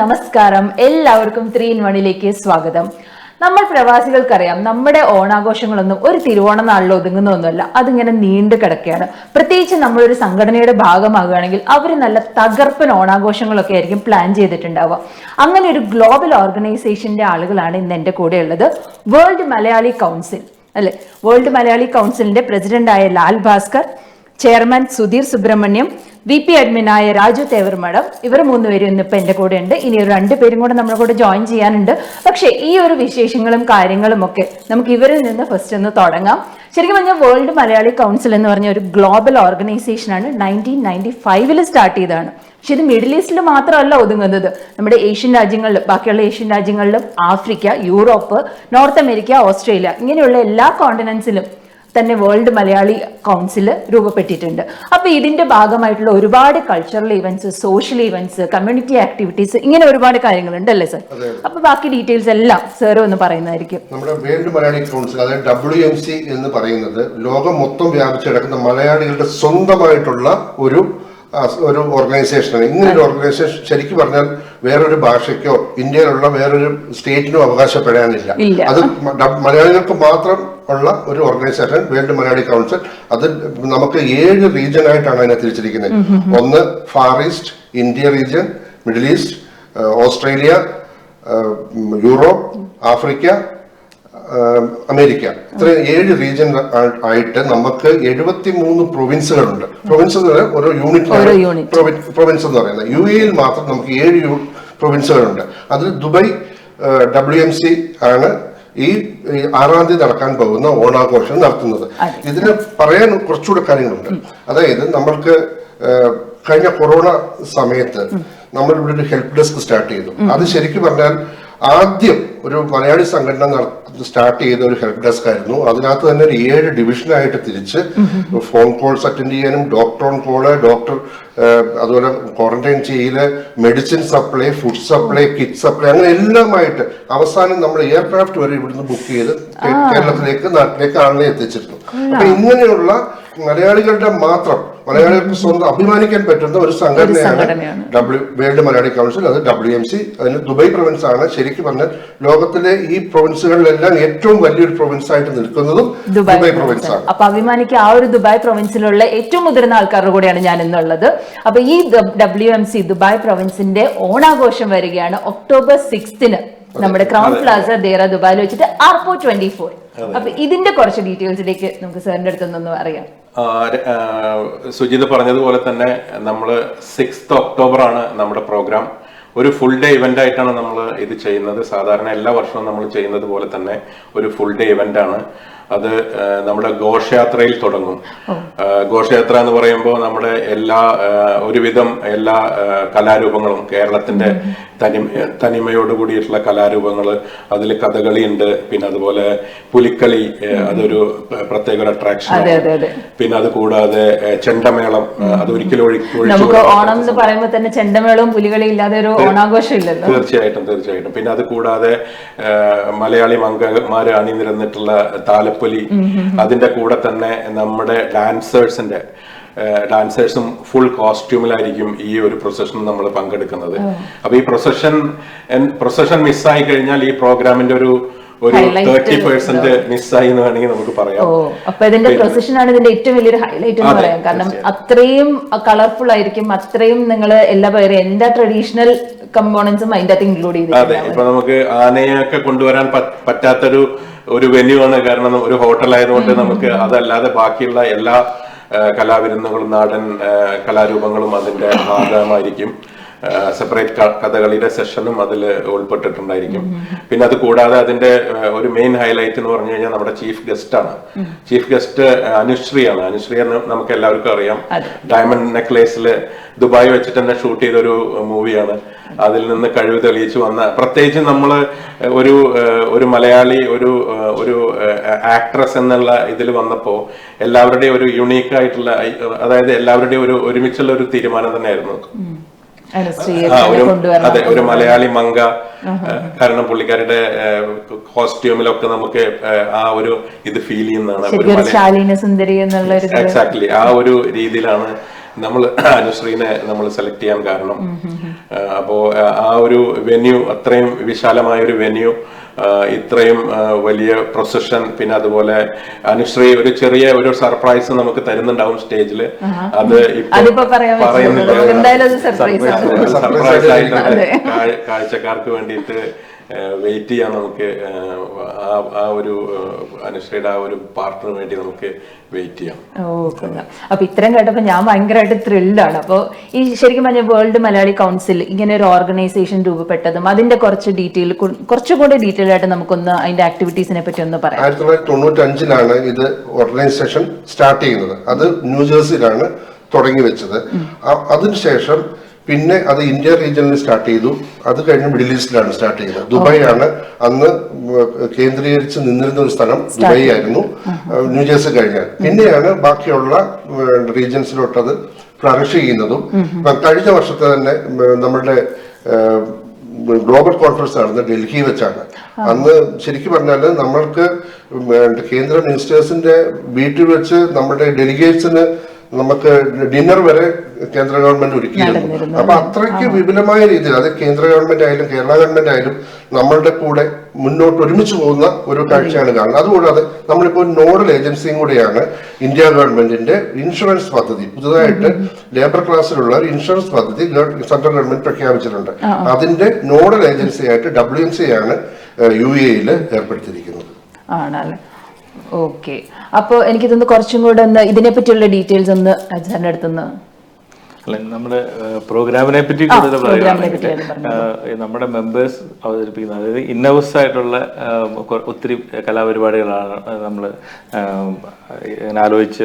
നമസ്കാരം. എല്ലാവർക്കും three in വണ്ണിലേക്ക് സ്വാഗതം. നമ്മൾ പ്രവാസികൾക്കറിയാം നമ്മുടെ ഓണാഘോഷങ്ങളൊന്നും ഒരു തിരുവോണ നാളിൽ ഒതുങ്ങുന്ന ഒന്നുമല്ല അതിങ്ങനെ നീണ്ടു കിടക്കുകയാണ്. പ്രത്യേകിച്ച് നമ്മളൊരു സംഘടനയുടെ ഭാഗമാകുകയാണെങ്കിൽ അവർ നല്ല തകർപ്പൻ ഓണാഘോഷങ്ങളൊക്കെ ആയിരിക്കും പ്ലാൻ ചെയ്തിട്ടുണ്ടാവുക. അങ്ങനെ ഒരു ഗ്ലോബൽ ഓർഗനൈസേഷന്റെ ആളുകളാണ് ഇന്ന് എന്റെ കൂടെ ഉള്ളത്. വേൾഡ് മലയാളി കൗൺസിൽ അല്ലെ? വേൾഡ് മലയാളി കൗൺസിലിന്റെ പ്രസിഡന്റായ Lal Bhaskar chairman Sudheer Subramaniam V P അഡ്മിനായ Raju തേവർമഠം ഇവർ മൂന്നുപേരും ഇന്നിപ്പോൾ എന്റെ കൂടെ ഉണ്ട് ഇനി ഒരു രണ്ട് പേരും കൂടെ നമ്മുടെ കൂടെ ജോയിൻ ചെയ്യാനുണ്ട്. പക്ഷേ ഈ ഒരു വിശേഷങ്ങളും കാര്യങ്ങളും ഒക്കെ നമുക്ക് ഇവരിൽ നിന്ന് ഫസ്റ്റ് ഒന്ന് തുടങ്ങാം. ശരിക്കും പറഞ്ഞാൽ വേൾഡ് മലയാളി കൗൺസിൽ എന്ന് പറഞ്ഞ ഒരു ഗ്ലോബൽ ഓർഗനൈസേഷനാണ് നയന്റീൻ നയന്റി ഫൈവിൽ സ്റ്റാർട്ട് ചെയ്തതാണ്. പക്ഷെ ഇത് മിഡിൽ ഈസ്റ്റിൽ മാത്രമല്ല ഒതുങ്ങുന്നത്. നമ്മുടെ ഏഷ്യൻ രാജ്യങ്ങളിൽ ബാക്കിയുള്ള ഏഷ്യൻ രാജ്യങ്ങളിലും Africa Europe North America Australia ഇങ്ങനെയുള്ള എല്ലാ കോണ്ടിനൻസിലും തന്നെ വേൾഡ് മലയാളി കൗൺസിൽ രൂപപ്പെട്ടിട്ടുണ്ട്. അപ്പൊ ഇതിന്റെ ഭാഗമായിട്ടുള്ള ഒരുപാട് cultural events social events community activities ഇങ്ങനെ ഒരുപാട് കാര്യങ്ങളുണ്ട് അല്ലേ സർ അപ്പൊ ബാക്കി ഡീറ്റെയിൽസ് എല്ലാം സാർ ഒന്ന് പറയുന്നതായിരിക്കും. നമ്മുടെ വേൾഡ് മലയാളി കൗൺസിൽ അതായത് ഡബ്ല്യു എം സി എന്ന് പറയുന്നത് ലോകം മൊത്തം വ്യാപിച്ചു കിടക്കുന്ന മലയാളികളുടെ സ്വന്തമായിട്ടുള്ള ഒരു ഒരു ഓർഗനൈസേഷനാണ് ഇങ്ങനെ ഒരു ഓർഗനൈസേഷൻ ശരിക്കും പറഞ്ഞാൽ വേറൊരു ഭാഷയ്ക്കോ ഇന്ത്യയിലുള്ള വേറൊരു സ്റ്റേറ്റിനോ അവകാശപ്പെടാനില്ല. അത് മലയാളികൾക്ക് മാത്രം ഉള്ള ഒരു ഓർഗനൈസേഷൻ വേൾഡ് മലയാളി കൗൺസിൽ. അത് നമുക്ക് ഏഴ് റീജിയൻ ആയിട്ടാണ് അതിനെ തിരിച്ചിരിക്കുന്നത്. ഒന്ന് far east India region middle east Australia Europe Africa America. ഇത്ര ഏഴ് റീജിയൻ ആയിട്ട് നമുക്ക് എഴുപത്തി മൂന്ന് പ്രൊവിൻസുകളുണ്ട് പ്രൊവിൻസ് ഓരോ യൂണിറ്റ് പ്രൊവിൻസ് എന്ന് പറയുന്നത്. യു എയിൽ മാത്രം നമുക്ക് ഏഴ് പ്രൊവിൻസുകളുണ്ട് അതിൽ ദുബായ് ഡബ്ല്യു എം സി ആണ് ഈ ആറാം തീയതി നടക്കാൻ പോകുന്ന ഓണാഘോഷം നടത്തുന്നത്. ഇതിന് പറയാൻ കുറച്ചുകൂടെ കാര്യങ്ങളുണ്ട്. അതായത് നമ്മൾക്ക് കഴിഞ്ഞ കൊറോണ സമയത്ത് നമ്മൾ ഇവിടെ ഒരു ഹെൽപ്പ് ഡെസ്ക് സ്റ്റാർട്ട് ചെയ്തു. അത് ശരിക്കും പറഞ്ഞാൽ ആദ്യം ഒരു മലയാളി സംഘടന സ്റ്റാർട്ട് ചെയ്ത ഒരു ഹെൽപ്പ് ഡെസ്ക് ആയിരുന്നു. അതിനകത്ത് തന്നെ ഒരു ഏഴ് ഡിവിഷനായിട്ട് തിരിച്ച് ഫോൺ കോൾസ് അറ്റൻഡ് ചെയ്യാനും ഡോക്ടർ ഓൺ കോൾ ഡോക്ടർ അതുപോലെ ക്വാറന്റൈൻ ചെയ്യൽ medicine supply food supply kit supply അങ്ങനെ എല്ലാമായിട്ട് അവസാനം നമ്മൾ എയർക്രാഫ്റ്റ് വരെ ഇവിടുന്ന് ബുക്ക് ചെയ്ത് കേരളത്തിലേക്ക് നാട്ടിലേക്ക് ആളിനെ എത്തിച്ചിരുന്നു. അപ്പൊ ഇങ്ങനെയുള്ള മലയാളികളുടെ മാത്രം മലയാളികൾക്ക് സ്വന്തം അഭിമാനിക്കാൻ പറ്റുന്ന ഒരു സംഘടനയാണ് ഡബ്ല്യൂ വേൾഡ് മലയാളി കൗൺസിൽ അത് ഡബ്ല്യു എം സി അതിന് ദുബൈ പ്രൊവിൻസ് ആണ്. ശരിക്കും പറഞ്ഞാൽ ലോകത്തിലെ ഈ പ്രൊവിൻസുകളിലെല്ലാം ഏറ്റവും വലിയൊരു പ്രൊവിൻസ് ആയിട്ട് നിൽക്കുന്നതും ദുബായ് ദുബായ് പ്രൊവിൻസ് ആണ്. അപ്പൊ അഭിമാനിക്ക് ആ ഒരു ദുബായ് പ്രൊവിൻസിലുള്ള ഏറ്റവും മുതിർന്ന ആൾക്കാരുടെ കൂടെയാണ് ഞാൻ ഇന്നുള്ളത്. അപ്പൊ ഈ ഡബ്ല്യു എം സി ദുബായ് പ്രൊവിൻസിന്റെ ഓണാഘോഷം വരികയാണ് ഒക്ടോബർ സിക്സ്തിന് നമ്മുടെ ക്രൗൺ പ്ലാസ ദേറ ദുബായിൽ വെച്ചിട്ട് ആർപോ ട്വന്റി ഫോർ അപ്പൊ ഇതിന്റെ കുറച്ച് ഡീറ്റെയിൽസിലേക്ക് നമുക്ക് സാറിന്റെ അടുത്തുനിന്ന് അറിയാം. സുജിത് പറഞ്ഞതുപോലെ തന്നെ നമ്മൾ സിക്സ്ത് ഒക്ടോബർ ആണ് നമ്മുടെ പ്രോഗ്രാം ഒരു ഫുൾ ഡേ ഇവന്റ് ആയിട്ടാണ് നമ്മൾ ഇത് ചെയ്യുന്നത്. സാധാരണ എല്ലാ വർഷവും നമ്മൾ ചെയ്യുന്നത് പോലെ തന്നെ ഒരു ഫുൾ ഡേ ഇവന്റ് ആണ്. അത് നമ്മുടെ ഘോഷയാത്രയിൽ തുടങ്ങും. ഘോഷയാത്ര എന്ന് പറയുമ്പോൾ നമ്മുടെ എല്ലാ ഒരുവിധം എല്ലാ കലാരൂപങ്ങളും കേരളത്തിന്റെ തനിമ തനിമയോട് കൂടിയിട്ടുള്ള കലാരൂപങ്ങൾ അതിൽ കഥകളി ഉണ്ട് പിന്നെ അതുപോലെ പുലിക്കളി അതൊരു പ്ര- പ്രത്യേക ഒരു അട്രാക്ഷൻ പിന്നെ അത് കൂടാതെ ചെണ്ടമേളം ഏഹ്, അത് ഒരിക്കലും ഒഴിക്കും നമുക്ക് ഓണം എന്ന് പറയുമ്പോൾ തന്നെ ചെണ്ടമേളവും പുലികളി ഇല്ലാതെ ഒരു ഓണാഘോഷം ഇല്ലല്ലോ. തീർച്ചയായിട്ടും തീർച്ചയായിട്ടും. പിന്നെ അത് കൂടാതെ മലയാളി മംഗമാര് അണിനിരന്നിട്ടുള്ള താലപ്പൊലി അതിന്റെ കൂടെ തന്നെ നമ്മുടെ ഡാൻസേഴ്സിന്റെ ഡാൻസേഴ്സും ഫുൾ കോസ്റ്റ്യൂമിലായിരിക്കും ഈ ഒരു പ്രൊസഷൻ നമ്മൾ പങ്കെടുക്കുന്നത്. അപ്പൊ ഈ പ്രൊസഷൻ പ്രൊസഷൻ മിസ്സായി കഴിഞ്ഞാൽ ഈ പ്രോഗ്രാമിന്റെ ഒരു ഒരു തേർട്ടി പെർസെന്റ് മിസ്സായി എന്ന് വേണമെങ്കിൽ നമുക്ക് പറയാം. അപ്പൊ ഇതിന്റെ പ്രൊസഷൻ ആണ് ഇതിന്റെ ഏറ്റവും വലിയൊരു ഹൈലൈറ്റ് എന്ന് പറയാം. കാരണം അത്രയും കളർഫുൾ ആയിരിക്കും അത്രയും നിങ്ങൾ എല്ലാ പേരും എന്താ ട്രഡീഷണൽ കമ്പോണൻസും അതിന്റെ അകത്ത് ഇൻക്ലൂഡ് അതെ ചെയ്തിട്ടുണ്ടാവും ഇപ്പൊ നമുക്ക് ആനയൊക്കെ കൊണ്ടുവരാൻ പറ്റാത്തൊരു ഒരു വെന്യൂ ആണ്. കാരണം ഒരു ഹോട്ടൽ ആയതുകൊണ്ട് നമുക്ക് അതല്ലാതെ ബാക്കിയുള്ള എല്ലാ കലാവിരുന്നുകളും നാടൻ കലാരൂപങ്ങളും അതിന്റെ ഭാഗമായിരിക്കും. സെപ്പറേറ്റ് കഥകളിയുടെ സെഷനും അതിൽ ഉൾപ്പെട്ടിട്ടുണ്ടായിരിക്കും. പിന്നെ അത് കൂടാതെ അതിന്റെ ഒരു മെയിൻ ഹൈലൈറ്റ് എന്ന് പറഞ്ഞു കഴിഞ്ഞാൽ നമ്മുടെ ചീഫ് ഗസ്റ്റ് ആണ്. ചീഫ് ഗസ്റ്റ് അനുശ്രീയാണ് അനുശ്രീ എന്ന് നമുക്ക് എല്ലാവർക്കും അറിയാം. ഡയമണ്ട് നെക്ലേസിൽ ദുബായ് വെച്ചിട്ട് തന്നെ ഷൂട്ട് ചെയ്ത ഒരു മൂവിയാണ് അതിൽ നിന്ന് കഴിവ് തെളിയിച്ചു വന്ന പ്രത്യേകിച്ച് നമ്മൾ ഒരു ഒരു മലയാളി ഒരു ഒരു ആക്ട്രസ് എന്നുള്ള ഇതിൽ വന്നപ്പോൾ എല്ലാവരുടെയും ഒരു യുണീക്ക് ആയിട്ടുള്ള അതായത് എല്ലാവരുടെയും ഒരു ഒരുമിച്ചുള്ള ഒരു തീരുമാനം തന്നെയായിരുന്നു. അതെ ഒരു മലയാളി മങ്ക കാരണം പുള്ളിക്കാരുടെ കോസ്റ്റ്യൂമിലൊക്കെ നമുക്ക് ആ ഒരു ഇത് ഫീൽ ചെയ്യുന്നതാണ്. എക്സാക്ട്ലി ആ ഒരു രീതിയിലാണ് നമ്മൾ അനുശ്രീനെ നമ്മൾ സെലക്ട് ചെയ്യാൻ കാരണം. അപ്പോൾ ആ ഒരു വെന്യൂ അത്രയും വിശാലമായ ഒരു വെന്യൂ ഇത്രയും വലിയ പ്രൊസഷൻ പിന്നെ അതുപോലെ അനുശ്രീ ഒരു ചെറിയ ഒരു സർപ്രൈസ് നമുക്ക് തരുന്നുണ്ടാവും സ്റ്റേജിൽ അത്. പറയുന്നില്ല. ആയിട്ട് ആയിട്ട് കാഴ്ചക്കാർക്ക് വേണ്ടിയിട്ട് വെയിറ്റ് ചെയ്യാൻ നമുക്ക് ആ, ഒരു അനുശ്രീയുടെ ആ ഒരു പാർട്ടിന് വേണ്ടി നമുക്ക് വെയിറ്റ് ചെയ്യാം. അപ്പൊ ഇത്രയും കേട്ടപ്പോ ഞാൻ ഭയങ്കരമായിട്ട് ത്രില്ലാണ് അപ്പോൾ ഈ ശരിക്കും പറഞ്ഞ വേൾഡ് മലയാളി കൗൺസിൽ ഇങ്ങനെ ഒരു ഓർഗനൈസേഷൻ രൂപപ്പെട്ടതും അതിന്റെ കുറച്ച് ഡീറ്റെയിൽ കുറച്ചുകൂടി ഡീറ്റെയിൽ ആയിട്ട് നമുക്കൊന്ന് അതിന്റെ ആക്ടിവിറ്റീസിനെ പറ്റി ഒന്ന് പറയാം. ആയിരത്തി തൊള്ളായിരത്തി തൊണ്ണൂറ്റി അഞ്ചിലാണ് ഇത് ഓർഗനൈസേഷൻ സ്റ്റാർട്ട് ചെയ്യുന്നത്. അത് ന്യൂജേഴ്സിയിലാണ് തുടങ്ങി വെച്ചത്. അതിനുശേഷം പിന്നെ അത് ഇന്ത്യ റീജിയനിൽ സ്റ്റാർട്ട് ചെയ്തു. അത് കഴിഞ്ഞ് മിഡിൽ ഈസ്റ്റിലാണ് സ്റ്റാർട്ട് ചെയ്തത്. ദുബായ് ആണ് അന്ന് കേന്ദ്രീകരിച്ച് നിന്നിരുന്ന ഒരു സ്ഥലം ദുബായ് ആയിരുന്നു. ന്യൂജേഴ്സി കഴിഞ്ഞാൽ. പിന്നെയാണ് ബാക്കിയുള്ള റീജിയൻസിലോട്ടത് ഫ്ലറിഷ് ചെയ്യുന്നതും. കഴിഞ്ഞ വർഷത്തെ തന്നെ നമ്മുടെ നമ്മളുടെ ഗ്ലോബൽ കോൺഫറൻസ് നടന്നത് ഡൽഹി വെച്ചാണ്. അന്ന് ശരിക്കും പറഞ്ഞാൽ നമ്മൾക്ക് കേന്ദ്ര മിനിസ്റ്റേഴ്സിന്റെ വീട്ടിൽ വെച്ച് നമ്മുടെ ഡെലിഗേറ്റ്സിന് നമുക്ക് ഡിന്നർ വരെ കേന്ദ്ര ഗവൺമെന്റ് ഒരുക്കിയിരുന്നു. അപ്പൊ അത്രയ്ക്ക് വിപുലമായ രീതിയിൽ അത് കേന്ദ്ര ഗവൺമെന്റ് ആയാലും കേരള ഗവൺമെന്റ് ആയാലും നമ്മളുടെ കൂടെ മുന്നോട്ട് ഒരുമിച്ച് പോകുന്ന ഒരു കാഴ്ചയാണ് കാണുന്നത്. അതുകൂടാതെ നമ്മളിപ്പോൾ നോഡൽ ഏജൻസിയും കൂടിയാണ് ഇന്ത്യ ഗവൺമെന്റിന്റെ ഇൻഷുറൻസ് പദ്ധതി. പുതുതായിട്ട് ലേബർ ക്ലാസ്സിലുള്ള ഒരു ഇൻഷുറൻസ് പദ്ധതി സെൻട്രൽ ഗവൺമെന്റ് പ്രഖ്യാപിച്ചിട്ടുണ്ട്. അതിന്റെ നോഡൽ ഏജൻസി ആയിട്ട് ഡബ്ല്യു എം സി ആണ് യു എയിൽ ഏർപ്പെടുത്തിയിരിക്കുന്നത്. ആണല്ലേ? ഓക്കെ അപ്പോൾ എനിക്ക് തന്നെ കുറച്ചും കൂടെ ഒന്ന് ഇതിനെ പറ്റിയുള്ള ഡീറ്റെയിൽസ് ഒന്ന് അച്ഛന്റെ അടുത്തുനിന്ന് നമ്മുടെ പ്രോഗ്രാമിനെ പറ്റി കൂടുതൽ പറയുകയാണെങ്കിൽ നമ്മുടെ മെമ്പേഴ്സ് അവതരിപ്പിക്കുന്ന അതായത് ഇന്നൗസ് ആയിട്ടുള്ള ഒത്തിരി കലാപരിപാടികളാണ് നമ്മൾ ആലോചിച്ച്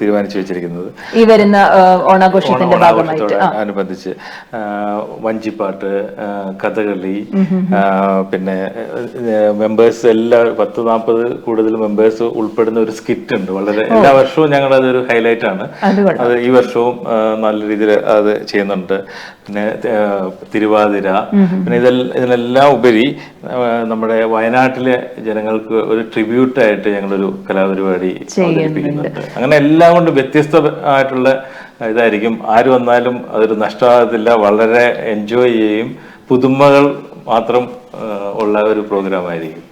തീരുമാനിച്ചു വെച്ചിരിക്കുന്നത്. ഈ വരുന്ന ഓണാഘോഷത്തിന്റെ ഭാഗമായിട്ട് ഓണാഘോഷത്തോട് അനുബന്ധിച്ച് വഞ്ചിപ്പാട്ട് കഥകളി പിന്നെ മെമ്പേഴ്സ് എല്ലാ പത്ത് നാൽപ്പത് കൂടുതൽ മെമ്പേഴ്സ് ഉൾപ്പെടുന്ന ഒരു സ്കിറ്റ് ഉണ്ട് വളരെ എല്ലാ വർഷവും ഞങ്ങൾ അതൊരു ഹൈലൈറ്റ് ആണ് അത് ഈ വർഷവും നല്ല രീതിയിൽ അത് ചെയ്യുന്നുണ്ട്. പിന്നെ തിരുവാതിര. പിന്നെ ഇതെല്ലാം ഇതിനെല്ലാം ഉപരി നമ്മുടെ വയനാട്ടിലെ ജനങ്ങൾക്ക് ഒരു ട്രിബ്യൂട്ടായിട്ട് ഞങ്ങളൊരു കലാപരിപാടി അവതരിപ്പിക്കുന്നുണ്ട്. അങ്ങനെ എല്ലാം കൊണ്ട് വ്യത്യസ്തമായിട്ടുള്ള ഇതായിരിക്കും. ആര് വന്നാലും അതൊരു നഷ്ടമാകത്തില്ല. വളരെ എൻജോയ് ചെയ്യും. പുതുമകൾ മാത്രം ഉള്ള ഒരു പ്രോഗ്രാം ആയിരിക്കും.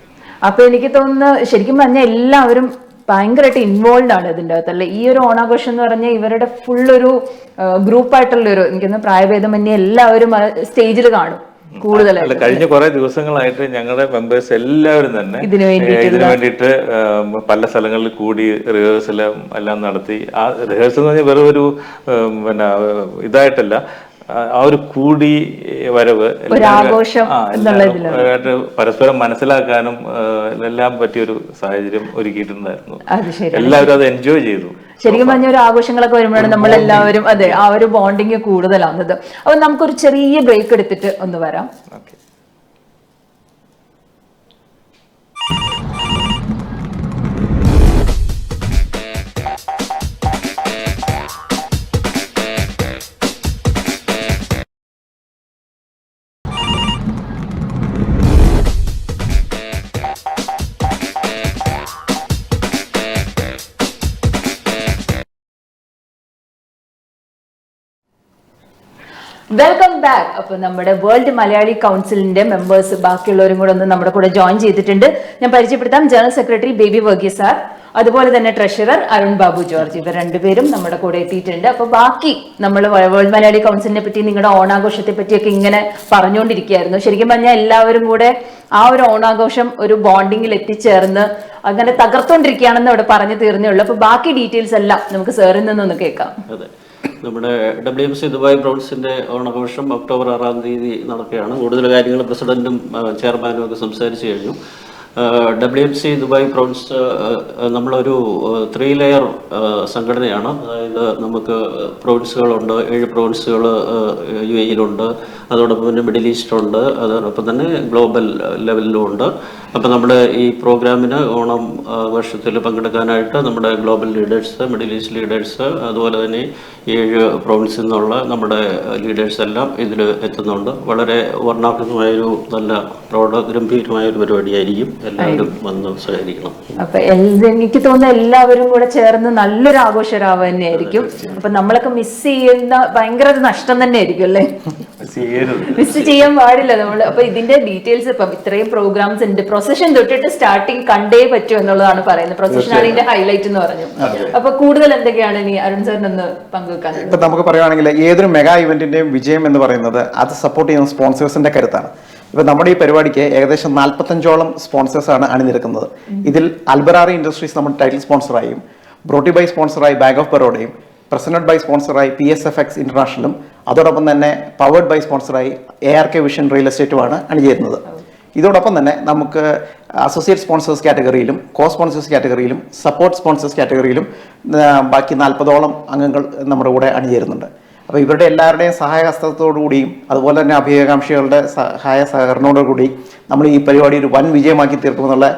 അപ്പൊ എനിക്ക് തോന്നുന്നു ശരിക്കും പറഞ്ഞാൽ എല്ലാവരും ഭയങ്കരമായിട്ട് ഇൻവോൾവ് ആണ് ഇതിന്റെ അകത്തല്ലേ ഈ ഒരു ഓണാഘോഷം എന്ന് പറഞ്ഞാൽ ഇവരുടെ ഫുൾ ഒരു ഗ്രൂപ്പായിട്ടുള്ള ഒരു എനിക്കൊന്ന് പ്രായഭേദമന്യേ എല്ലാവരും സ്റ്റേജിൽ കാണും കൂടുതലായിട്ട്. കഴിഞ്ഞ കുറെ ദിവസങ്ങളായിട്ട് ഞങ്ങളുടെ മെമ്പേഴ്സ് എല്ലാവരും തന്നെ ഇതിനു വേണ്ടിയിട്ട് പല സ്ഥലങ്ങളിൽ കൂടി റിഹേഴ്സൽ എല്ലാം നടത്തി. ആ റിഹേഴ്സൽ എന്ന് പറഞ്ഞാൽ വെറും ഒരു പിന്നെ ഇതായിട്ടല്ല. ആ ഒരു കൂടി വരവ് പരസ്പരം മനസ്സിലാക്കാനും എല്ലാം പറ്റിയൊരു സാഹചര്യം ഒരുക്കിയിട്ടുണ്ടായിരുന്നു. എല്ലാവരും അത് എൻജോയ് ചെയ്തു. ശരിക്കും പറഞ്ഞ ഒരു ആഘോഷങ്ങളൊക്കെ വരുമ്പോഴാണ് നമ്മൾ എല്ലാവരും അതെ ആ ഒരു ബോണ്ടിങ് കൂടുതലാവുന്നത്. അപ്പൊ നമുക്കൊരു ചെറിയ ബ്രേക്ക് എടുത്തിട്ട് ഒന്ന് വരാം. ഓക്കെ വെൽക്കം ബാക്ക് അപ്പൊ നമ്മുടെ വേൾഡ് മലയാളി കൗൺസിലിന്റെ മെമ്പേഴ്സ് ബാക്കിയുള്ളവരും കൂടെ ഒന്ന് നമ്മുടെ കൂടെ ജോയിൻ ചെയ്തിട്ടുണ്ട്. ഞാൻ പരിചയപ്പെടുത്താം. General secretary Baby Varghese sir അതുപോലെ തന്നെ ട്രഷറർ അരുൺ ബാബു ജോർജ് ഇവർ രണ്ടുപേരും നമ്മുടെ കൂടെ എത്തിയിട്ടുണ്ട്. അപ്പൊ ബാക്കി നമ്മൾ വേൾഡ് മലയാളി കൗൺസിലിനെ പറ്റി നിങ്ങളുടെ ഓണാഘോഷത്തെ പറ്റിയൊക്കെ ഇങ്ങനെ പറഞ്ഞുകൊണ്ടിരിക്കുകയായിരുന്നു. ശരിക്കും പറഞ്ഞാൽ എല്ലാവരും കൂടെ ആ ഒരു ഓണാഘോഷം ഒരു ബോണ്ടിങ്ങിൽ എത്തിച്ചേർന്ന് അങ്ങനെ തകർത്തോണ്ടിരിക്കുകയാണെന്ന് അവിടെ പറഞ്ഞു തീർന്നേ ഉള്ളൂ. അപ്പൊ ബാക്കി ഡീറ്റെയിൽസ് എല്ലാം നമുക്ക് സാറിൽ നിന്നൊന്ന് കേൾക്കാം. നമ്മുടെ ഡബ്ല്യു എം സി ദുബായ് ബ്രൗൺസിന്റെ ഓണാഘോഷം ഒക്ടോബർ ആറാം തീയതി നടക്കുകയാണ്. കൂടുതൽ കാര്യങ്ങൾ പ്രസിഡന്റും ചെയർമാനും ഒക്കെ സംസാരിച്ചു കഴിഞ്ഞു. ഡബ്ല്യു എം സി ദുബായ് ആ, നമ്മളൊരു ത്രീ ലെയർ സംഘടനയാണ്. അതായത് നമുക്ക് പ്രൗൺസുകളുണ്ട് ഏഴ് പ്രൗൺസുകൾ യു എയിലുണ്ട് അതോടൊപ്പം തന്നെ മിഡിൽ ഈസ്റ്റ് ഉണ്ട് അതോടൊപ്പം തന്നെ ഗ്ലോബൽ ലെവലിലും ഉണ്ട്. അപ്പം നമ്മുടെ ഈ പ്രോഗ്രാമിന് ഓണം വർഷത്തിൽ പങ്കെടുക്കാനായിട്ട് നമ്മുടെ global leaders middle east leaders അതുപോലെ തന്നെ ഏഴ് പ്രോവിൻസിൽ നിന്നുള്ള നമ്മുടെ ലീഡേഴ്സ് എല്ലാം ഇതിൽ എത്തുന്നുണ്ട്. വളരെ വർണാഭമായൊരു നല്ല പ്രൗഢ ഗംഭീരമായൊരു പരിപാടിയായിരിക്കും എല്ലാവരും വന്ന് സഹകരിക്കണം. അപ്പൊ എനിക്ക് തോന്നുന്നു എല്ലാവരും കൂടെ ചേർന്ന് നല്ലൊരു ആഘോഷരാവ് തന്നെയായിരിക്കും. അപ്പൊ നമ്മളൊക്കെ മിസ് ചെയ്യുന്ന ഭയങ്കര ഒരു നഷ്ടം തന്നെ ആയിരിക്കും അല്ലേ മിസ് ചെയ്യാൻ പാടില്ല നമ്മൾ അപ്പൊ ഇതിന്റെ ഡീറ്റെയിൽസ് ഇപ്പം ഇത്രയും പ്രോഗ്രാംസ് ഉണ്ട്. പ്രൊസഷൻ തൊട്ടിട്ട് സ്റ്റാർട്ടിങ് കണ്ടേ പറ്റൂ എന്നുള്ളതാണ് പറയുന്നത്. പ്രൊസഷൻ ആണ് ഇതിന്റെ ഹൈലൈറ്റ് എന്ന് പറഞ്ഞു. അപ്പൊ കൂടുതൽ എന്തൊക്കെയാണ് ഇനി അരുൺ സാറിനൊന്ന് പങ്കുവെക്കാൻ ഇപ്പൊ നമുക്ക് പറയുകയാണെങ്കിൽ ഏതൊരു മെഗാ ഇവന്റിന്റെയും വിജയം എന്ന് പറയുന്നത് അത് സപ്പോർട്ട് ചെയ്യുന്ന സ്പോൺസേഴ്സിന്റെ കരുത്താണ്. ഇപ്പൊ നമ്മുടെ ഈ പരിപാടിക്ക് ഏകദേശം നാൽപ്പത്തഞ്ചോളം സ്പോൺസേഴ്സ് ആണ് അണിനിരക്കുന്നത്. ഇതിൽ അൽബറാറി ഇൻഡസ്ട്രീസ് നമ്മുടെ ടൈറ്റിൽ സ്പോൺസറായും ബ്രോട്ടി ബൈ സ്പോൺസറായി ബാങ്ക് ഓഫ് ബറോഡയും പ്രസന്റഡ് ബൈ സ്പോൺസറായി പി എസ് എഫ് എക്സ് ഇന്റർനാഷണലും അതോടൊപ്പം തന്നെ powered by സ്പോൺസറായി A R K vision real എസ്റ്റേറ്റുമാണ് അണിചേരുന്നത്. ഇതോടൊപ്പം തന്നെ നമുക്ക് അസോസിയേറ്റ് സ്പോൺസേഴ്സ് കാറ്റഗറിയിലും കോ സ്പോൺസേഴ്സ് കാറ്റഗറിയിലും സപ്പോർട്ട് സ്പോൺസേഴ്സ് കാറ്റഗറിയിലും ബാക്കി നാൽപ്പതോളം അംഗങ്ങൾ നമ്മുടെ കൂടെ അണിചേരുന്നുണ്ട്. അപ്പോൾ ഇവരുടെ എല്ലാവരുടെയും സഹായഹസ്തത്തോടുകൂടിയും അതുപോലെ തന്നെ അഭ്യകാംക്ഷികളുടെ സഹായ സഹകരണത്തോടുകൂടി നമ്മൾ ഈ പരിപാടി ഒരു വൻ വിജയമാക്കി തീർക്കുമെന്നുള്ള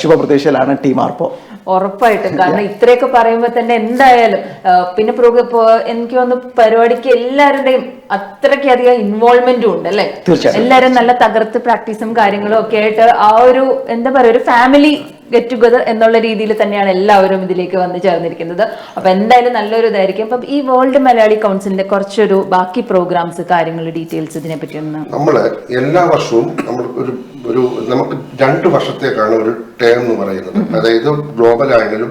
ശുഭപ്രതീക്ഷയിലാണ് ടീം ആർപ്പോ. ഉറപ്പായിട്ടും. കാരണം ഇത്രയൊക്കെ പറയുമ്പോൾ തന്നെ എന്തായാലും പിന്നെ എനിക്ക് തോന്നുന്നു പരിപാടിക്ക് എല്ലാവരുടെയും അത്രയ്ക്ക് അധികം ഇൻവോൾവ്മെന്റും ഉണ്ട് അല്ലെ? എല്ലാരും എല്ലാവരും നല്ല തകർത്ത് പ്രാക്ടീസും കാര്യങ്ങളും ഒക്കെ ആയിട്ട് ആ ഒരു എന്താ പറയുക ഒരു ഫാമിലി ഗെറ്റ് ടുഗദർ എന്നുള്ള രീതിയിൽ തന്നെയാണ് എല്ലാവരും ഇതിലേക്ക് വന്ന് ചേർന്നിരിക്കുന്നത്. അപ്പൊ എന്തായാലും നല്ലൊരു ഇതായിരിക്കും. അപ്പം ഈ വേൾഡ് മലയാളി കൗൺസിലിന്റെ കുറച്ചൊരു ബാക്കി പ്രോഗ്രാംസ് കാര്യങ്ങൾ ഡീറ്റെയിൽസ് ഇതിനെ പറ്റി ഒന്ന് നമ്മൾ എല്ലാ വർഷവും നമ്മൾ ഒരു ഒരു നമുക്ക് രണ്ട് വർഷത്തേക്കാണ് ഒരു ടേം എന്ന് പറയുന്നത്. അതായത് ഗ്ലോബൽ ആണെങ്കിലും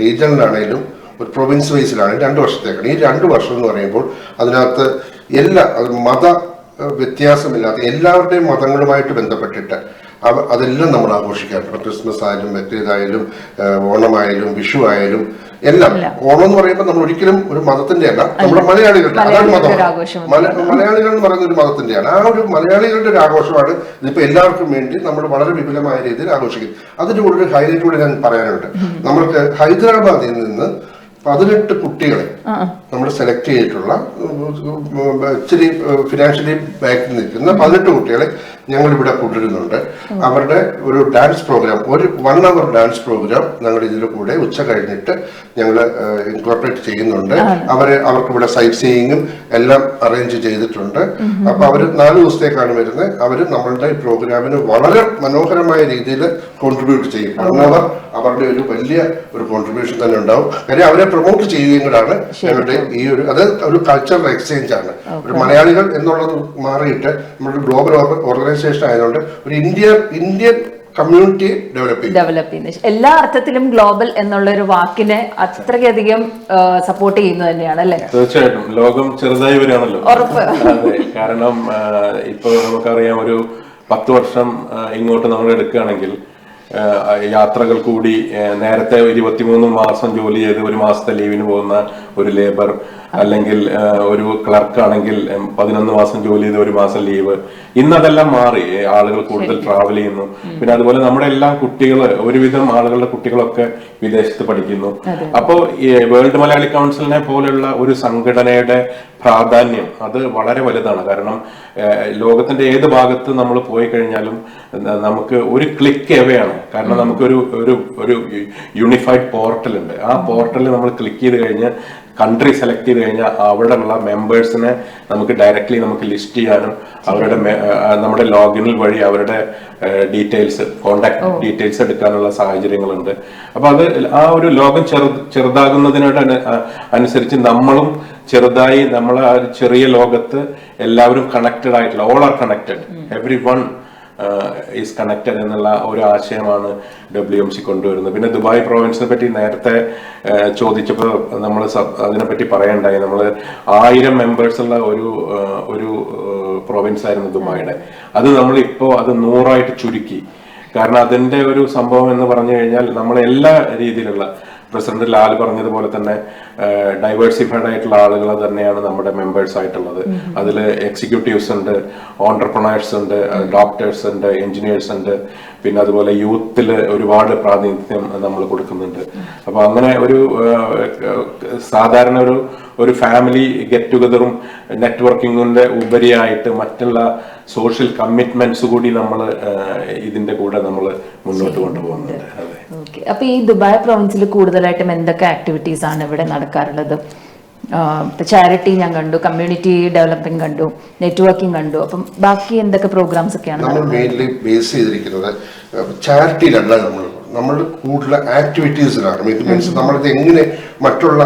റീജിയണൽ ആണെങ്കിലും ഒരു പ്രൊവിൻസ് വൈസിലാണെങ്കിലും രണ്ട് വർഷത്തേക്കാണ്. ഈ രണ്ട് വർഷം എന്ന് പറയുമ്പോൾ അതിനകത്ത് എല്ലാ മത വ്യത്യാസമില്ലാത്ത എല്ലാവരുടെയും മതങ്ങളുമായിട്ട് ബന്ധപ്പെട്ടിട്ട് അതെല്ലാം നമ്മൾ ആഘോഷിക്കാറുണ്ട് ഇപ്പൊ ക്രിസ്മസ് ആയാലും മറ്റേതായാലും ഓണമായാലും വിഷു ആയാലും എല്ലാം ഓണം എന്ന് പറയുമ്പോൾ നമ്മൾ ഒരിക്കലും ഒരു മതത്തിന്റെ അല്ല നമ്മുടെ മലയാളികളുടെ അതാണ് മതം മലയാളികൾ എന്ന് പറയുന്ന ഒരു മതത്തിന്റെയാണ് ആ ഒരു മലയാളികളുടെ ഒരു ആഘോഷമാണ് ഇതിപ്പോ എല്ലാവർക്കും വേണ്ടി നമ്മൾ വളരെ വിപുലമായ രീതിയിൽ ആഘോഷിക്കും അതിന്റെ കൂടെ ഒരു ഹൈലൈറ്റ് കൂടെ ഞാൻ പറയാനുണ്ട് നമ്മൾക്ക് ഹൈദരാബാദിൽ നിന്ന് പതിനെട്ട് കുട്ടികളെ നമ്മൾ സെലക്ട് ചെയ്തിട്ടുള്ള ഇച്ചിരി ഫിനാൻഷ്യലി ബാക്കിൽ നിൽക്കുന്ന പതിനെട്ട് കുട്ടികളെ ഞങ്ങൾ ഇവിടെ കൊണ്ടുവരുന്നുണ്ട് അവരുടെ ഒരു ഡാൻസ് പ്രോഗ്രാം ഒരു വൺ അവർ ഡാൻസ് പ്രോഗ്രാം ഞങ്ങൾ ഇതിൽ കൂടെ ഉച്ച കഴിഞ്ഞിട്ട് ഞങ്ങൾ ഇൻകോർപ്പറേറ്റ് ചെയ്യുന്നുണ്ട്. അവർ അവർക്ക് ഇവിടെ സൈറ്റ് സീയിങ്ങും എല്ലാം അറേഞ്ച് ചെയ്തിട്ടുണ്ട്. അപ്പൊ അവർ നാല് ദിവസത്തേക്കാണ് വരുന്നത്. അവർ നമ്മളുടെ ഈ പ്രോഗ്രാമിന് വളരെ മനോഹരമായ രീതിയിൽ കോൺട്രിബ്യൂട്ട് ചെയ്യും. വൺ അവർ അവരുടെ ഒരു വലിയ ഒരു കോൺട്രിബ്യൂഷൻ തന്നെ ഉണ്ടാവും. കാര്യം അവരെ പ്രൊമോട്ട് ചെയ്യുകയും കൂടാണ് ഞങ്ങളുടെ ഈ ഒരു അത് ഒരു കൾച്ചറൽ എക്സ്ചേഞ്ച് ആണ്. ഒരു മലയാളികൾ എന്നുള്ളത് മാറിയിട്ട് നമ്മുടെ ഗ്ലോബൽ ഓർഗനൈസേഷൻ ആയതുകൊണ്ട് ഒരു India Indian community develop develop ചെയ്യുന്നത് എല്ലാ അർത്ഥത്തിലും ഗ്ലോബൽ എന്നുള്ള ഒരു വാക്കിനെ അത്രയ്ക്കധികം സപ്പോർട്ട് ചെയ്യുന്നത് തന്നെയാണ് അല്ലെ? തീർച്ചയായിട്ടും. ലോകം ചെറുതായി വരികയാണല്ലോ. ഉറപ്പ്. അതെ. കാരണം ഇപ്പൊ നമുക്കറിയാം ഒരു പത്ത് വർഷം ഇങ്ങോട്ട് നമ്മൾ എടുക്കുകയാണെങ്കിൽ യാത്രകൾ കൂടി നേരത്തെ ഇരുപത്തിമൂന്ന് മാസം ജോലി ചെയ്ത് ഒരു മാസത്തെ ലീവിന് പോകുന്ന ഒരു ലേബർ അല്ലെങ്കിൽ ഒരു ക്ലർക്ക് ആണെങ്കിൽ പതിനൊന്ന് മാസം ജോലി ചെയ്ത് ഒരു മാസം ലീവ്. ഇന്നതെല്ലാം മാറി. ആളുകൾ കൂടുതൽ ട്രാവൽ ചെയ്യുന്നു. പിന്നെ അതുപോലെ നമ്മുടെ എല്ലാ കുട്ടികൾ ഒരുവിധം ആളുകളുടെ കുട്ടികളൊക്കെ വിദേശത്ത് പഠിക്കുന്നു. അപ്പോൾ ഈ വേൾഡ് മലയാളി കൗൺസിലിനെ പോലെയുള്ള ഒരു സംഘടനയുടെ പ്രാധാന്യം അത് വളരെ വലുതാണ്. കാരണം ലോകത്തിന്റെ ഏത് ഭാഗത്ത് നമ്മൾ പോയി കഴിഞ്ഞാലും നമുക്ക് ഒരു ക്ലിക്ക് എവയാണ് കാരണം നമുക്കൊരു ഒരു ഒരു യൂണിഫൈഡ് പോർട്ടൽ ഉണ്ട്. ആ പോർട്ടലിൽ നമ്മൾ ക്ലിക്ക് ചെയ്ത് കഴിഞ്ഞ് കൺട്രി സെലക്ട് ചെയ്ത് കഴിഞ്ഞാൽ അവിടെയുള്ള മെമ്പേഴ്സിനെ നമുക്ക് ഡയറക്റ്റ്ലി നമുക്ക് ലിസ്റ്റ് ചെയ്യാനും അവരുടെ നമ്മുടെ ലോഗിനിൽ വഴി അവരുടെ ഡീറ്റെയിൽസ് കോണ്ടാക്ട് ഡീറ്റെയിൽസ് എടുക്കാനുള്ള സാഹചര്യങ്ങളുണ്ട്. അപ്പൊ അത് ആ ഒരു ലോകം ചെറു ചെറുതാകുന്നതിനോട് അനുസരിച്ച് നമ്മളും ചെറുതായി നമ്മൾ ആ ഒരു ചെറിയ ലോകത്ത് എല്ലാവരും കണക്റ്റഡ് ആയിട്ടുള്ള all are connected everyone is connected എന്നുള്ള ഒരു ആശയമാണ് ഡബ്ല്യു എം സി കൊണ്ടുവരുന്നത്. പിന്നെ ദുബായ് പ്രോവിൻസിനെ പറ്റി നേരത്തെ ചോദിച്ചപ്പോൾ നമ്മൾ അതിനെപ്പറ്റി പറയണ്ടായി. നമ്മൾ ആയിരം മെമ്പേഴ്സ് ഉള്ള ഒരു ഒരു പ്രൊവിൻസ് ആയിരുന്നു ദുബായിയുടെ അത് നമ്മൾ ഇപ്പോൾ അത് നൂറായിട്ട് ചുരുക്കി. കാരണം അതിന്റെ ഒരു സംഭവം എന്ന് പറഞ്ഞു കഴിഞ്ഞാൽ നമ്മൾ എല്ലാ രീതിയിലുള്ള പ്രസിഡന്റ് ലാൽ പറഞ്ഞതുപോലെ തന്നെ ഡൈവേഴ്സിഫൈഡ് ആയിട്ടുള്ള ആളുകൾ തന്നെയാണ് നമ്മുടെ മെമ്പേഴ്സ് ആയിട്ടുള്ളത്. അതിൽ എക്സിക്യൂട്ടീവ്സ് ഉണ്ട് ഓണ്ടർപ്രണേഴ്സ് ഉണ്ട് ഡോക്ടേഴ്സ് ഉണ്ട് എഞ്ചിനീയേഴ്സ് ഉണ്ട്. പിന്നെ അതുപോലെ യൂത്തിൽ ഒരുപാട് പ്രാതിനിധ്യം നമ്മൾ കൊടുക്കുന്നുണ്ട്. അപ്പൊ അങ്ങനെ ഒരു സാധാരണ ഒരു ഒരു ഫാമിലി ഗെറ്റ് ടുഗദറും നെറ്റ്വർക്കിങ്ങിന്റെ ഉപരിയായിട്ട് മറ്റുള്ള സോഷ്യൽ കമ്മിറ്റ്മെന്റ്സ് കൂടി നമ്മൾ ഇതിന്റെ കൂടെ നമ്മൾ മുന്നോട്ട് കൊണ്ടുപോകുന്നുണ്ട്. അതെ. ഓക്കെ. അപ്പൊ ഈ ദുബായ് പ്രൊവിൻസിൽ കൂടുതലായിട്ടും എന്തൊക്കെ ആക്ടിവിറ്റീസ് ആണ് ഇവിടെ നടക്കാറുള്ളത്? ചാരിറ്റി ഞാൻ കണ്ടു കമ്മ്യൂണിറ്റി ഡെവലപ്പിംഗ് കണ്ടു നെറ്റ്വർക്കിംഗ് കണ്ടു. അപ്പം ബാക്കി എന്തൊക്കെ പ്രോഗ്രാംസ് ഒക്കെയാണ് നമ്മൾ മെയിൻലി ബേസ് ചെയ്തിരിക്കുന്നത് ചാരിറ്റിയിലല്ല നമ്മൾ നമ്മൾ കൂടുതൽ ആക്ടിവിറ്റീസിലാണ് മീൻസ് നമ്മളിത് എങ്ങനെ മറ്റുള്ള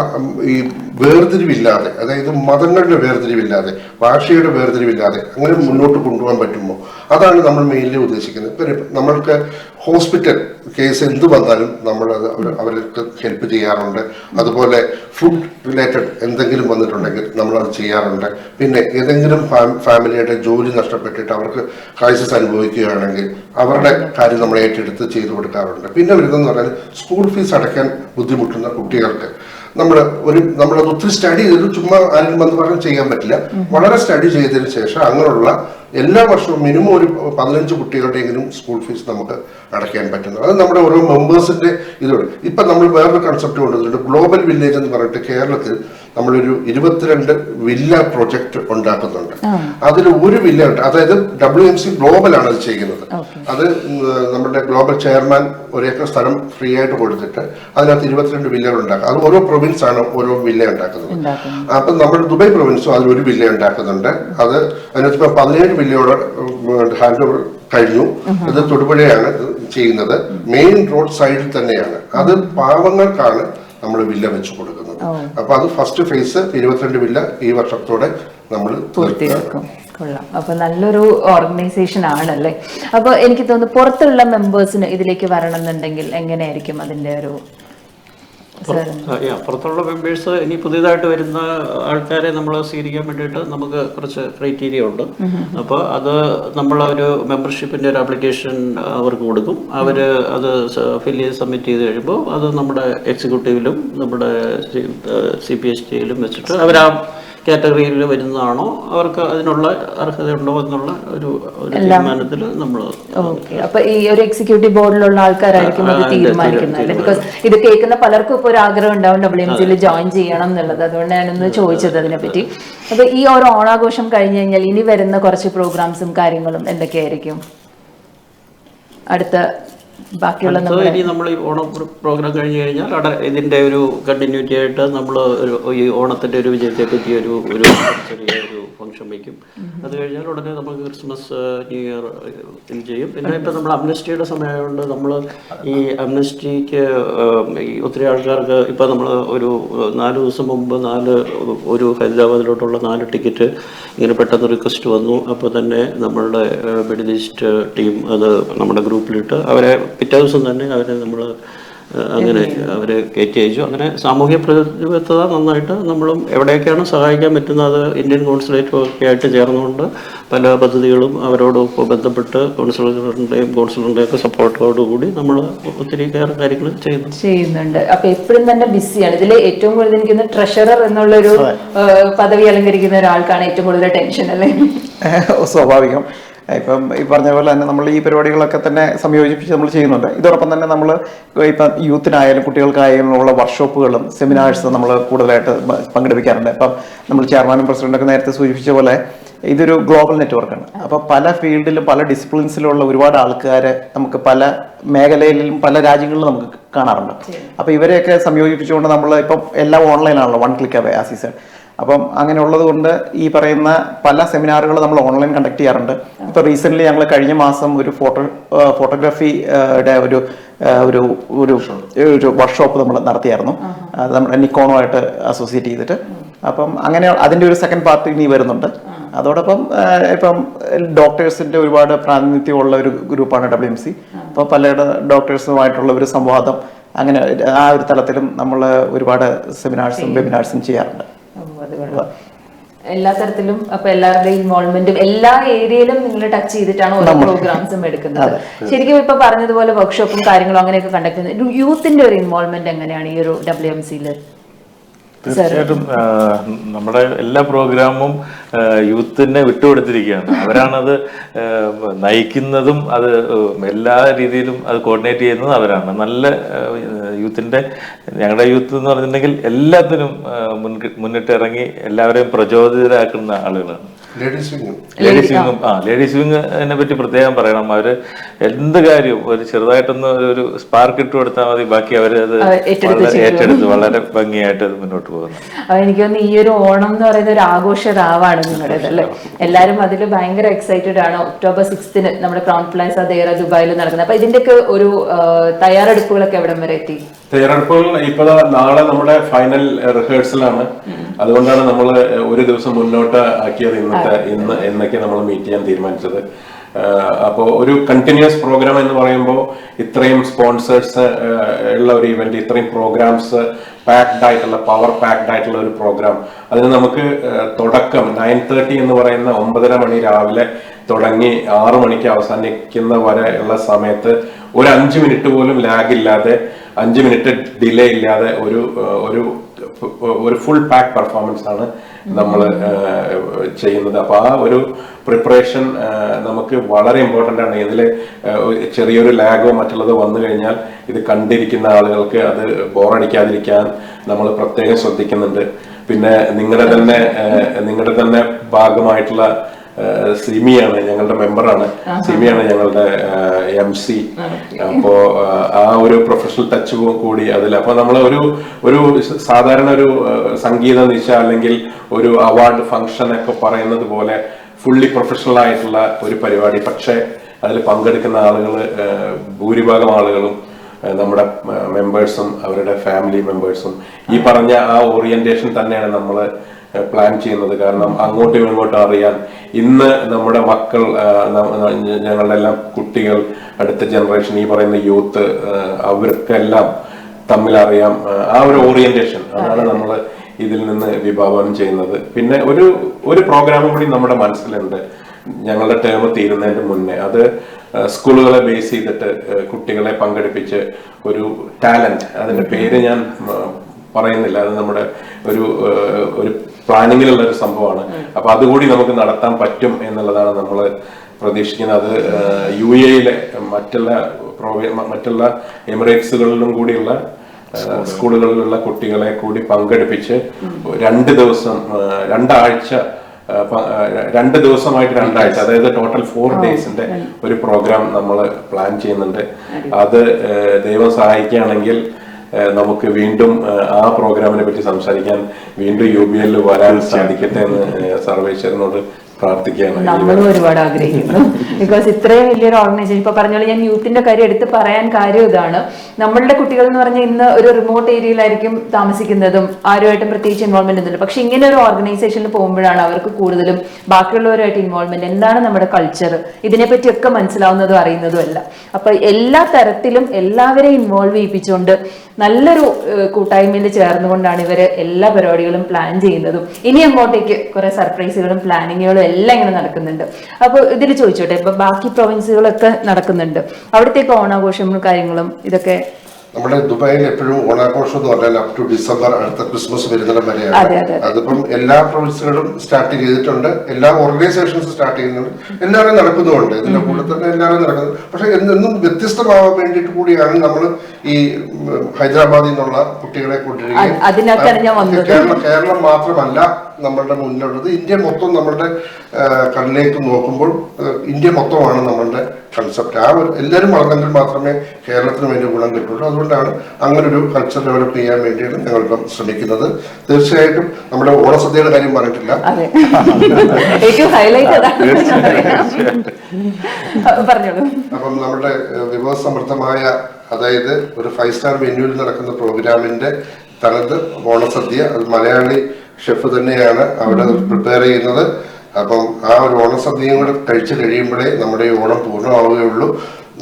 ഈ വേർതിരിവില്ലാതെ അതായത് മതങ്ങളുടെ വേർതിരിവില്ലാതെ ഭാഷയുടെ വേർതിരിവില്ലാതെ അങ്ങനെ മുന്നോട്ട് കൊണ്ടുപോകാൻ പറ്റുമോ? അതാണ് നമ്മൾ മെയിൻലി ഉദ്ദേശിക്കുന്നത്. ഇപ്പം നമ്മൾക്ക് ഹോസ്പിറ്റൽ കേസ് എന്ത് വന്നാലും നമ്മൾ അത് അവർ- അവർക്ക് ഹെൽപ്പ് ചെയ്യാറുണ്ട്. അതുപോലെ ഫുഡ് റിലേറ്റഡ് എന്തെങ്കിലും വന്നിട്ടുണ്ടെങ്കിൽ നമ്മൾ അത് ചെയ്യാറുണ്ട്. പിന്നെ ഏതെങ്കിലും ഫാമിലിയുടെ ജോലി നഷ്ടപ്പെട്ടിട്ട് അവർക്ക് ക്രൈസിസ് അനുഭവിക്കുകയാണെങ്കിൽ അവരുടെ കാര്യം നമ്മൾ ഏറ്റെടുത്ത് ചെയ്തു കൊടുക്കാറുണ്ട്. പിന്നെ വരുന്നതെന്ന് പറഞ്ഞാൽ സ്കൂൾ ഫീസ് അടയ്ക്കാൻ ബുദ്ധിമുട്ടുന്ന കുട്ടികൾക്ക് നമ്മൾ ഒരു നമ്മളത് ഒത്തിരി സ്റ്റഡി ചെയ്തിട്ട് ചുമ്മാ ആരെങ്കിലും വന്ന് പറഞ്ഞ് ചെയ്യാൻ പറ്റില്ല. വളരെ സ്റ്റഡി ചെയ്തതിന് ശേഷം അങ്ങനെയുള്ള എല്ലാ വർഷവും മിനിമം ഒരു പതിനഞ്ച് കുട്ടികളുടെയെങ്കിലും സ്കൂൾ ഫീസ് നമുക്ക് അടയ്ക്കാൻ പറ്റുന്നു അത് നമ്മുടെ ഓരോ മെമ്പേഴ്സിന്റെ ഇതുണ്ട് ഇപ്പൊ നമ്മൾ വേറൊരു കൺസെപ്റ്റ് കൊണ്ടുവന്നിട്ടുണ്ട്. ഗ്ലോബൽ വില്ലേജ് എന്ന് പറഞ്ഞിട്ട് കേരളത്തിൽ നമ്മളൊരു ഇരുപത്തിരണ്ട് വില്ല പ്രൊജക്ട് ഉണ്ടാക്കുന്നുണ്ട്. അതിൽ ഒരു വില്ല ഉണ്ട്. അതായത് ഡബ്ല്യു എം സി ഗ്ലോബൽ ആണ് അത് ചെയ്യുന്നത്. അത് നമ്മുടെ ഗ്ലോബൽ ചെയർമാൻ ഒരേക്കർ സ്ഥലം ഫ്രീ ആയിട്ട് കൊടുത്തിട്ട് അതിനകത്ത് ഇരുപത്തിരണ്ട് വില്ലകൾ ഉണ്ടാക്കുക അത് ഓരോ പ്രൊവിൻസ് ആണ് ഓരോ വില്ല ഉണ്ടാക്കുന്നത്. അപ്പൊ നമ്മുടെ ദുബായ് പ്രൊവിൻസും അതിൽ ഒരു വില്ല ഉണ്ടാക്കുന്നുണ്ട്. അത് അതിനകത്ത് ഇപ്പൊ പതിനേഴ് വില്ലയോട് ഹാൻഡ് ഓവർ കഴിഞ്ഞു. ഇത് തൊടുപുഴയാണ് ചെയ്യുന്നത്. മെയിൻ റോഡ് സൈഡിൽ തന്നെയാണ്. അത് പാവങ്ങൾക്കാണ് നമ്മൾ വില്ല വെച്ച് കൊടുക്കുന്നത്. അപ്പൊ അത് ഫസ്റ്റ് ഫേസ് ഇരുപത്തിരണ്ട് വില്ല ഈ വർഷത്തോടെ നമ്മൾ പൂർത്തിയാക്കും. കൊള്ളാം. അപ്പൊ നല്ലൊരു ഓർഗനൈസേഷൻ ആണല്ലേ? അപ്പൊ എനിക്ക് തോന്നുന്നു പുറത്തുള്ള മെമ്പേഴ്സിന് ഇതിലേക്ക് വരണം എന്നുണ്ടെങ്കിൽ എങ്ങനെയായിരിക്കും അതിന്റെ ഒരു പുറത്തുള്ള മെമ്പേഴ്സ് ഇനി പുതിയതായിട്ട് വരുന്ന ആൾക്കാരെ നമ്മൾ സ്വീകരിക്കാൻ വേണ്ടിയിട്ട് നമുക്ക് കുറച്ച് ക്രൈറ്റീരിയ ഉണ്ട്. അപ്പോൾ അത് നമ്മൾ ഒരു മെമ്പർഷിപ്പിന്റെ ഒരു ആപ്ലിക്കേഷൻ അവർക്ക് കൊടുക്കും. അവർ അത് ഫില്ല് ചെയ്ത് സബ്മിറ്റ് ചെയ്ത് കഴിയുമ്പോൾ അത് നമ്മുടെ എക്സിക്യൂട്ടീവിലും നമ്മുടെ സി പി എസ് ടിയിലും വെച്ചിട്ട് അവർ ആ കാറ്റഗറിയിൽ വരുന്നതാണോ? അവർക്ക് അതിനുള്ള അർഹതയുണ്ടോ എന്നുള്ള ഒരു ഒരു തീരുമാനത്തിൽ നമ്മൾ ഓക്കെ. അപ്പൊ ഈ ഒരു എക്സിക്യൂട്ടീവ് ബോർഡിലുള്ള ആൾക്കാരായിരിക്കും അത് തീരുമാനിക്കുന്നത് ബിക്കോസ് ഇത് കേൾക്കുന്ന പലർക്കും ഇപ്പൊ ഒരു ആഗ്രഹം ഉണ്ടാവും ഡബ്ല്യു എം സിയിൽ ജോയിൻ ചെയ്യണം എന്നുള്ളത്. അതുകൊണ്ട് ഞാനൊന്ന് ചോദിച്ചത് അതിനെപ്പറ്റി. അപ്പൊ ഈ ഒരു ഓണാഘോഷം കഴിഞ്ഞു കഴിഞ്ഞാൽ ഇനി വരുന്ന കുറച്ച് പ്രോഗ്രാംസും കാര്യങ്ങളും എന്തൊക്കെയായിരിക്കും? അടുത്ത ബാക്കിയുള്ള ഇനി നമ്മൾ ഈ ഓണം പ്രോഗ്രാം കഴിഞ്ഞ് കഴിഞ്ഞാൽ അവിടെ ഇതിന്റെ ഒരു കണ്ടിന്യൂറ്റി ആയിട്ട് നമ്മൾ ഒരു ഈ ഓണത്തിന്റെ ഒരു വിജയത്തെ പറ്റി ഒരു ഒരു ചെറിയ ഒരു ഫംഗ്ഷൻ വയ്ക്കും അത് കഴിഞ്ഞാൽ ഉടനെ നമുക്ക് ക്രിസ്മസ് ന്യൂ ഇയർ ഇത് ചെയ്യും. പിന്നെ ഇപ്പം നമ്മൾ അംനസ്റ്റിയുടെ സമയമായതുകൊണ്ട് നമ്മൾ ഈ അംനസ്റ്റിക്ക് ഒത്തിരി ആൾക്കാർക്ക് ഇപ്പം നമ്മൾ ഒരു നാല് ദിവസം മുമ്പ് നാല് ഒരു ഹൈദരാബാദിലോട്ടുള്ള നാല് ടിക്കറ്റ് ഇങ്ങനെ പെട്ടെന്ന് റിക്വസ്റ്റ് വന്നു. അപ്പോൾ തന്നെ നമ്മളുടെ മിഡിൽ ഈസ്റ്റ് ടീം അത് നമ്മുടെ ഗ്രൂപ്പിലിട്ട് അവരെ പിറ്റേ ദിവസം തന്നെ അവരെ നമ്മൾ അങ്ങനെ അവരെ കയറ്റി അയച്ചു അങ്ങനെ സാമൂഹ്യ പ്രതിബദ്ധത നന്നായിട്ട് നമ്മളും എവിടെയൊക്കെയാണ് സഹായിക്കാൻ പറ്റുന്നത് അത് ഇന്ത്യൻ കോൺസുലേറ്റും ഒക്കെ ആയിട്ട് ചേർന്നുകൊണ്ട് പല പദ്ധതികളും അവരോടൊപ്പം ബന്ധപ്പെട്ട് കോൺസുലറിന്റെയും കോൺസുലറിന്റെയും ഒക്കെ സപ്പോർട്ടോടുകൂടി നമ്മൾ ഒത്തിരി ഏറെ കാര്യങ്ങൾ ചെയ്യുന്നു. ചെയ്യുന്നുണ്ട്. അപ്പൊ എപ്പോഴും തന്നെ ബിസിയാണ്. ഇതിൽ ഏറ്റവും കൂടുതൽ എനിക്ക് ട്രഷറർ എന്നുള്ളൊരു പദവി അലങ്കരിക്കുന്ന ഒരാൾക്കാണ് ഏറ്റവും കൂടുതൽ ടെൻഷൻ അല്ലേ? സ്വാഭാവികം. ഇപ്പം ഈ പറഞ്ഞ പോലെ തന്നെ നമ്മൾ ഈ പരിപാടികളൊക്കെ തന്നെ സംയോജിപ്പിച്ച് നമ്മൾ ചെയ്യുന്നുണ്ട്. ഇതോടൊപ്പം തന്നെ നമ്മൾ ഇപ്പം യൂത്തിനായാലും കുട്ടികൾക്കായാലും ഉള്ള വർക്ക്ഷോപ്പുകളും സെമിനാഴ്സ് നമ്മൾ കൂടുതലായിട്ട് പങ്കെടുപ്പിക്കാറുണ്ട്. അപ്പം നമ്മൾ ചെയർമാനും പ്രസിഡന്റൊക്കെ നേരത്തെ സൂചിപ്പിച്ച പോലെ ഇതൊരു ഗ്ലോബൽ നെറ്റ്വർക്കാണ്. അപ്പോൾ പല ഫീൽഡിലും പല ഡിസിപ്ലിൻസിലുള്ള ഒരുപാട് ആൾക്കാരെ നമുക്ക് പല മേഖലയിലും പല രാജ്യങ്ങളിലും നമുക്ക് കാണാറുണ്ട്. അപ്പോൾ ഇവരെയൊക്കെ സംയോജിപ്പിച്ചുകൊണ്ട് നമ്മൾ ഇപ്പം എല്ലാം ഓൺലൈനാണല്ലോ വൺ ക്ലിക്ക് അവേ ആ സീസൺ അപ്പം അങ്ങനെ ഉള്ളത് കൊണ്ട് ഈ പറയുന്ന പല സെമിനാറുകൾ നമ്മൾ ഓൺലൈൻ കണ്ടക്ട് ചെയ്യാറുണ്ട്. ഇപ്പൊ റീസെന്റ് ഞങ്ങൾ കഴിഞ്ഞ മാസം ഒരു ഫോട്ടോ ഫോട്ടോഗ്രാഫിയുടെ ഒരു ഒരു ഒരു ഒരു വർക്ക്ഷോപ്പ് നമ്മൾ നടത്തിയായിരുന്നു. അത് നമ്മുടെ നിക്കോണുമായിട്ട് അസോസിയേറ്റ് ചെയ്തിട്ട്. അപ്പം അങ്ങനെ അതിന്റെ ഒരു സെക്കൻഡ് പാർട്ട് ഇനി വരുന്നുണ്ട്. അതോടൊപ്പം ഇപ്പം ഡോക്ടേഴ്സിന്റെ ഒരുപാട് പ്രാതിനിധ്യമുള്ള ഒരു ഗ്രൂപ്പാണ് ഡബ്ല്യു എം സി അപ്പോൾ പല ഡോക്ടേഴ്സുമായിട്ടുള്ള ഒരു സംവാദം അങ്ങനെ ആ ഒരു തലത്തിലും നമ്മൾ ഒരുപാട് സെമിനാർസും വെബിനാർസും ചെയ്യാറുണ്ട്. അത് എല്ലാ തരത്തിലും അപ്പൊ എല്ലാവരുടെയും ഇൻവോൾവ്മെന്റും എല്ലാ ഏരിയയിലും നിങ്ങൾ ടച്ച് ചെയ്തിട്ടാണ് ഓരോ പ്രോഗ്രാംസും എടുക്കുന്നത്. ശരിക്കും ഇപ്പൊ പറഞ്ഞതുപോലെ വർക്ക്ഷോപ്പും കാര്യങ്ങളും അങ്ങനെയൊക്കെ കണ്ടക്ട് ചെയ്യുന്നത് യൂത്തിന്റെ ഒരു ഇൻവോൾവ്മെന്റ് എങ്ങനെയാണ് ഈ ഒരു ഡബ്ല്യു എം സിയിൽ തീർച്ചയായിട്ടും നമ്മുടെ എല്ലാ പ്രോഗ്രാമും യൂത്തിനെ വിട്ടുകൊടുത്തിരിക്കുകയാണ്. അവരാണത് നയിക്കുന്നതും അത് എല്ലാ രീതിയിലും അത് കോർഡിനേറ്റ് ചെയ്യുന്നതും അവരാണ്. നല്ല യൂത്തിന്റെ ഞങ്ങളുടെ യൂത്ത് എന്ന് പറഞ്ഞിട്ടുണ്ടെങ്കിൽ എല്ലാത്തിനും മുന്നിട്ടിറങ്ങി എല്ലാവരെയും പ്രചോദിതരാക്കുന്ന ആളുകളാണ്. ലേഡീസ് വിങ്ങും ആ. ലേഡീസ് വിങ്ങിനെ പറ്റി പ്രത്യേകം പറയണം. അവർ എന്ത് കാര്യവും ഒരു ചെറുതായിട്ടൊന്ന് ഒരു- ഒരു സ്പാർക്ക് ഇട്ട് കൊടുത്താൽ മതി. ബാക്കി അവർ അത് ഏറ്റെടുത്ത് വളരെ ചെയ്യും. ഏറ്റെടുത്ത് വളരെ ഭംഗിയായിട്ട് അത് മുന്നോട്ട് പോകുന്നു. എനിക്ക് തോന്നുന്നു ഈ ഒരു ഓണം എന്ന് പറയുന്ന ഒരു ആഘോഷ രാവാണ് നിങ്ങളുടേത് അല്ലേ? എല്ലാരും അതിൽ ഭയങ്കര എക്സൈറ്റഡ് ആണ്. ഒക്ടോബർ സിക്സ്തിന് നമ്മുടെ ക്രൗൺ പ്ലാസ ദേറ ദുബായിൽ നടക്കുന്നത്. അപ്പൊ ഇതിന്റെയൊക്കെ ഒരു തയ്യാറെടുപ്പുകളൊക്കെ എവിടം വരെ എത്തി? തയ്യാറെടുപ്പുകൾ ഇപ്പൊ നാളെ നമ്മുടെ ഫൈനൽ റിഹേഴ്സലാണ് അതുകൊണ്ടാണ് നമ്മൾ ഒരു ദിവസം മുന്നോട്ട് ആക്കിയത് ഇന്നത്തെ ഇന്ന് എന്നൊക്കെ നമ്മൾ മീറ്റ് ചെയ്യാൻ തീരുമാനിച്ചത്. അപ്പോൾ ഒരു കണ്ടിന്യൂസ് പ്രോഗ്രാം എന്ന് പറയുമ്പോൾ ഇത്രയും സ്പോൺസേഴ്സ് ഉള്ള ഒരു ഇവന്റ് ഇത്രയും പ്രോഗ്രാംസ് പാക്ഡ് ആയിട്ടുള്ള പവർ പാക്ഡ് ആയിട്ടുള്ള ഒരു പ്രോഗ്രാം അതിന് നമുക്ക് തുടക്കം നയൻ തേർട്ടി എന്ന് പറയുന്ന ഒമ്പതര മണി രാവിലെ തുടങ്ങി ആറു മണിക്ക് അവസാനിക്കുന്ന വരെ ഉള്ള സമയത്ത് ഒരു അഞ്ച് മിനിറ്റ് പോലും ലാഗ് ഇല്ലാതെ അഞ്ച് മിനിറ്റ് ഡിലേ ഇല്ലാതെ ഒരു ഒരു ഒരു ഫുൾ പാക്ക് പെർഫോമൻസ് ആണ് നമ്മൾ ചെയ്യുന്നത്. അപ്പൊ ആ ഒരു പ്രിപ്പറേഷൻ നമുക്ക് വളരെ ഇമ്പോർട്ടന്റ് ആണ്. ഇതിൽ ചെറിയൊരു ലാഗോ മറ്റുള്ളതോ വന്നു കഴിഞ്ഞാൽ ഇത് കണ്ടിരിക്കുന്ന ആളുകൾക്ക് അത് ബോറടിക്കാതിരിക്കാൻ നമ്മൾ പ്രത്യേകം ശ്രദ്ധിക്കുന്നുണ്ട്. പിന്നെ നിങ്ങളുടെ തന്നെ നിങ്ങളുടെ തന്നെ ഭാഗമായിട്ടുള്ള സിമിയാണ് ഞങ്ങളുടെ മെമ്പറാണ്. സിമിയാണ് ഞങ്ങളുടെ എം സി അപ്പോ ഏഹ്, ആ ഒരു പ്രൊഫഷണൽ ടച്ച് കൂടി അതിൽ അപ്പൊ നമ്മൾ ഒരു ഒരു സാധാരണ ഒരു സംഗീത നിശ അല്ലെങ്കിൽ ഒരു അവാർഡ് ഫംഗ്ഷൻ ഒക്കെ പറയുന്നത് പോലെ ഫുള്ളി പ്രൊഫഷണൽ ആയിട്ടുള്ള ഒരു പരിപാടി. പക്ഷേ അതിൽ പങ്കെടുക്കുന്ന ആളുകൾ ഭൂരിഭാഗം ആളുകളും നമ്മുടെ മെമ്പേഴ്സും അവരുടെ ഫാമിലി മെമ്പേഴ്സും ഈ പറഞ്ഞ ആ ഓറിയന്റേഷൻ തന്നെയാണ് നമ്മൾ പ്ലാൻ ചെയ്യുന്നത്. കാരണം അങ്ങോട്ടും ഇങ്ങോട്ടും അറിയാൻ ഇന്ന് നമ്മുടെ മക്കൾ ഞങ്ങളുടെ എല്ലാം കുട്ടികൾ അടുത്ത ജനറേഷൻ ഈ പറയുന്ന യൂത്ത് അവർക്കെല്ലാം തമ്മിൽ അറിയാം ആ ഒരു ഓറിയന്റേഷൻ അതാണ് നമ്മൾ ഇതിൽ നിന്ന് വിഭാവനം ചെയ്യുന്നത്. പിന്നെ ഒരു ഒരു പ്രോഗ്രാമും കൂടി നമ്മുടെ മനസ്സിലുണ്ട്. ഞങ്ങളുടെ ടേം തീരുന്നതിന് മുന്നേ. അത് സ്കൂളുകളെ ബേസ് ചെയ്തിട്ട് കുട്ടികളെ പങ്കെടുപ്പിച്ച് ഒരു ടാലന്റ് അതിന്റെ പേര് ഞാൻ പറയുന്നില്ല. അത് നമ്മുടെ ഒരു ഒരു പ്ലാനിങ്ങിലുള്ള ഒരു സംഭവമാണ്. അപ്പൊ അതുകൂടി നമുക്ക് നടത്താൻ പറ്റും എന്നുള്ളതാണ് നമ്മൾ പ്രതീക്ഷിക്കുന്നത്. അത് യു എയിലെ മറ്റുള്ള പ്രൊവി മറ്റുള്ള എമിറേറ്റ്സുകളിലും കൂടിയുള്ള സ്കൂളുകളിലുള്ള കുട്ടികളെ കൂടി പങ്കെടുപ്പിച്ച് രണ്ട് ദിവസം രണ്ടാഴ്ച രണ്ട് ദിവസമായിട്ട് രണ്ടാഴ്ച അതായത് ടോട്ടൽ ഫോർ ഡേയ്സിന്റെ ഒരു പ്രോഗ്രാം നമ്മൾ പ്ലാൻ ചെയ്യുന്നുണ്ട്. അത് ദൈവം സഹായിക്കുകയാണെങ്കിൽ നമുക്ക് വീണ്ടും ആ പ്രോഗ്രാമിനെ പറ്റി സംസാരിക്കാൻ വീണ്ടും യു ബി എല്ലിൽ വരാൻ സാധിക്കട്ടെ എന്ന് സർവേശ്വരനോട് പ്രാർത്ഥിക്കുകയാണ്. നമ്മളും ഒരുപാട് ആഗ്രഹിക്കുന്നു. ബിക്കോസ് ഇത്രയും വലിയൊരു ഓർഗനൈസേഷൻ ഇപ്പൊ പറഞ്ഞോളൂ ഞാൻ യൂത്തിന്റെ കാര്യം എടുത്ത് പറയാൻ കാര്യം ഇതാണ്. നമ്മളുടെ കുട്ടികൾ എന്ന് പറഞ്ഞാൽ ഇന്ന് ഒരു റിമോട്ട് ഏരിയയിലായിരിക്കും താമസിക്കുന്നതും ആരുമായിട്ടും പ്രത്യേകിച്ച് ഇൻവോൾവ്മെന്റ് ഒന്നുമില്ല. പക്ഷെ ഇങ്ങനെ ഒരു ഓർഗനൈസേഷനിൽ പോകുമ്പോഴാണ് അവർക്ക് കൂടുതലും ബാക്കിയുള്ളവരുമായിട്ട് ഇൻവോൾവ്മെന്റ് എന്താണ് നമ്മുടെ കൾച്ചർ ഇതിനെപ്പറ്റിയൊക്കെ മനസ്സിലാവുന്നതും അറിയുന്നതും അല്ല അപ്പൊ എല്ലാ തരത്തിലും എല്ലാവരെയും ഇൻവോൾവ് ചെയ്യിപ്പിച്ചുകൊണ്ട് നല്ലൊരു കൂട്ടായ്മയിൽ ചേർന്നുകൊണ്ടാണ് ഇവർ എല്ലാ പരിപാടികളും പ്ലാൻ ചെയ്യുന്നതും. ഇനി അങ്ങോട്ടേക്ക് കുറെ സർപ്രൈസുകളും പ്ലാനിങ്ങുകളും എല്ലാം ഇങ്ങനെ നടക്കുന്നുണ്ട്. അപ്പോൾ ഇതിൽ ചോദിച്ചോട്ടെ ഇപ്പൊ ബാക്കി പ്രൊവിൻസുകളൊക്കെ നടക്കുന്നുണ്ട്. അവിടത്തേക്ക് ഓണാഘോഷങ്ങളും കാര്യങ്ങളും ഇതൊക്കെ നമ്മുടെ ദുബായിൽ എപ്പോഴും ഓണാഘോഷം എന്ന് പറഞ്ഞാൽ അപ് ടു ഡിസംബർ അടുത്ത ക്രിസ്മസ് വരുന്നിടം വരെയാണ്. അതെ. അതിപ്പം എല്ലാ പ്രൊവിൻസുകളും സ്റ്റാർട്ട് ചെയ്തിട്ടുണ്ട്. എല്ലാ ഓർഗനൈസേഷൻസും സ്റ്റാർട്ട് ചെയ്യുന്നുണ്ട്. എല്ലാവരും നടക്കുന്നുമുണ്ട്. ഇതിന്റെ കൂടെ തന്നെ എല്ലാവരും നടക്കുന്നത് പക്ഷെ എന്നും വ്യത്യസ്തമാവാൻ വേണ്ടിയിട്ട് കൂടിയാണ് നമ്മൾ ഈ ഹൈദരാബാദിൽ നിന്നുള്ള കുട്ടികളെ കൊണ്ടിരിക്കുന്നത് കേരളം മാത്രമല്ല നമ്മളുടെ മുന്നിലുള്ളത്. ഇന്ത്യ മൊത്തം നമ്മളുടെ കണ്ണിലേക്ക് നോക്കുമ്പോൾ ഇന്ത്യ മൊത്തമാണ് നമ്മളുടെ കൺസെപ്റ്റ് ആ ഒരു എല്ലാവരും വളർന്നെങ്കിൽ മാത്രമേ കേരളത്തിന് വേണ്ടി ഗുണം കിട്ടുള്ളൂ. അതുകൊണ്ടാണ് അങ്ങനെ ഒരു കൾച്ചർ ഡെവലപ്പ് ചെയ്യാൻ വേണ്ടിയാണ് ഞങ്ങളിപ്പം ശ്രമിക്കുന്നത്. തീർച്ചയായിട്ടും നമ്മുടെ ഓണസദ്യയുടെ കാര്യം പറഞ്ഞിട്ടില്ല. അപ്പം നമ്മുടെ വിഭവ വിഭവസമൃദ്ധമായ അതായത് ഒരു ഫൈവ് സ്റ്റാർ വെന്യൂവിൽ നടക്കുന്ന പ്രോഗ്രാമിന്റെ തനത് ഓണസദ്യ അത് മലയാളി ഷെഫ് തന്നെയാണ് അവിടെ പ്രിപ്പയർ ചെയ്യുന്നത്. അപ്പം ആ ഒരു ഓണസദ്യയും കൂടെ കഴിച്ചു കഴിയുമ്പോഴേ നമ്മുടെ ഈ ഓണം പൂർണമാവുകയുള്ളൂ.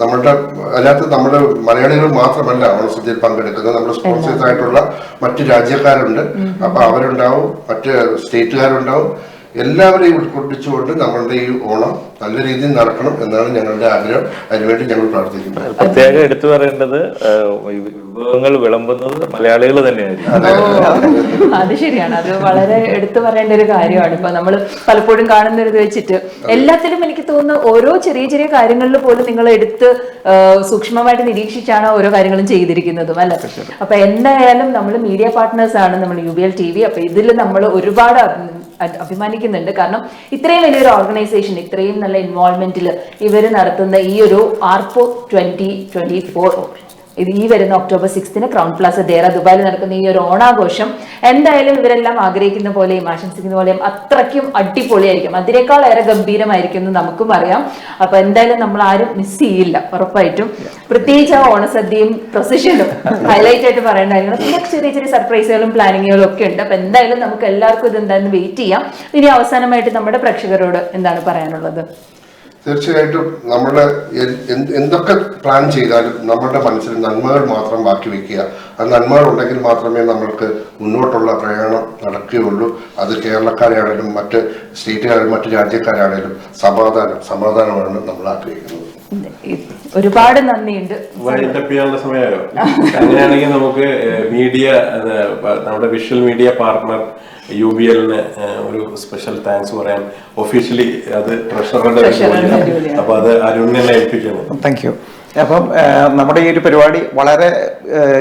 നമ്മുടെ അല്ലാത്ത നമ്മുടെ മലയാളികൾ മാത്രമല്ല ഓണസദ്യയിൽ പങ്കെടുക്കുന്നത്. നമ്മുടെ സ്പോൺസേഴ്സ് ആയിട്ടുള്ള മറ്റു രാജ്യക്കാരുണ്ട്. അപ്പൊ അവരുണ്ടാവും മറ്റ് സ്റ്റേറ്റുകാരുണ്ടാവും. എല്ലാവരെയും ഉൾക്കൊള്ളിച്ചുകൊണ്ട് നമ്മളുടെ ഈ ഓണം നല്ല രീതിയിൽ നടക്കണം എന്നാണ് ഞങ്ങളുടെ ആഗ്രഹം. അതിനുവേണ്ടി ഞങ്ങൾ പ്രാർത്ഥിക്കുന്നത് പ്രത്യേകം എടുത്തു പറയേണ്ടത് വിഭവങ്ങൾ വിളമ്പുന്നത് മലയാളികൾ തന്നെയായിരിക്കും. അത് ശരിയാണ്. അത് വളരെ എടുത്തു പറയേണ്ട ഒരു കാര്യമാണ്. ഇപ്പൊ നമ്മൾ പലപ്പോഴും കാണുന്ന ഇത് വെച്ചിട്ട് എല്ലാത്തിലും എനിക്ക് തോന്നുന്നു ഓരോ ചെറിയ ചെറിയ കാര്യങ്ങളിൽ പോലും നിങ്ങൾ എടുത്ത് സൂക്ഷ്മമായിട്ട് നിരീക്ഷിച്ചാണ് ഓരോ കാര്യങ്ങളും ചെയ്തിരിക്കുന്നതും അല്ലെ? അപ്പൊ എന്തായാലും നമ്മൾ മീഡിയ പാർട്ട്നേഴ്സ് ആണ് നമ്മൾ U B L T V അപ്പൊ ഇതിൽ നമ്മൾ ഒരുപാട് അഭിമാനിക്കുന്നുണ്ട്. കാരണം ഇത്രയും വലിയൊരു ഓർഗനൈസേഷൻ ഇത്രയും നല്ല ഇൻവോൾവ്മെന്റിൽ ഇവർ നടത്തുന്ന ഈ ഒരു ആർപോ ട്വന്റി ട്വന്റി ഫോർ ഇത് ഈ വരുന്ന ഒക്ടോബർ സിക്സ്തിന് ക്രൗൺ പ്ലാസ ദേറ ദുബായിൽ നടക്കുന്ന ഈ ഒരു ഓണാഘോഷം എന്തായാലും ഇവരെല്ലാം ആഗ്രഹിക്കുന്ന പോലെയും ആശംസിക്കുന്ന പോലെയും അത്രയ്ക്കും അടിപൊളിയായിരിക്കും. അതിനേക്കാൾ ഏറെ ഗംഭീരമായിരിക്കും എന്ന് നമുക്കും അറിയാം. അപ്പൊ എന്തായാലും നമ്മൾ ആരും മിസ് ചെയ്യില്ല ഉറപ്പായിട്ടും. പ്രത്യേകിച്ച് ആ ഓണസദ്യയും പ്രൊസിഷനും ഹൈലൈറ്റ് ആയിട്ട് പറയേണ്ടതായിരുന്നു പിന്നെ ചെറിയ ചെറിയ സർപ്രൈസുകളും പ്ലാനിങ്ങുകളും ഒക്കെ ഉണ്ട്. അപ്പൊ എന്തായാലും നമുക്ക് എല്ലാവർക്കും ഇത് എന്തായാലും വെയിറ്റ് ചെയ്യാം. ഇനി അവസാനമായിട്ട് നമ്മുടെ പ്രേക്ഷകരോട് എന്താണ് പറയാനുള്ളത്? തീർച്ചയായിട്ടും നമ്മുടെ എന്തൊക്കെ പ്ലാൻ ചെയ്താലും നമ്മുടെ മനസ്സിൽ നന്മകൾ മാത്രം ബാക്കി വെക്കുക. ആ നന്മകൾ ഉണ്ടെങ്കിൽ മാത്രമേ നമ്മൾക്ക് മുന്നോട്ടുള്ള പ്രയാണം നടക്കുകയുള്ളൂ. അത് കേരളക്കാരാണേലും മറ്റ് സ്റ്റേറ്റുകാരും മറ്റ് രാജ്യക്കാരാണേലും സമാധാനം സമാധാനമാണ് നമ്മൾ ആഗ്രഹിക്കുന്നത്. ഒരുപാട് നന്ദിയുണ്ട്. വൈൻഡപ്പ് ചെയ്യാനുള്ള സമയമായോ? അങ്ങനെയാണെങ്കിൽ നമുക്ക് മീഡിയ നമ്മുടെ visual media partner U B എല്ലിന് ഒരു സ്പെഷ്യൽ താങ്ക്സ് പറയാൻ ഒഫീഷ്യലി അത് ട്രഷററുടെ ജോലിയാണ്. അപ്പൊ അത് അരുണിനെ ഏൽപ്പിക്കുന്നു. താങ്ക് യു അപ്പം നമ്മുടെ ഈ ഒരു പരിപാടി വളരെ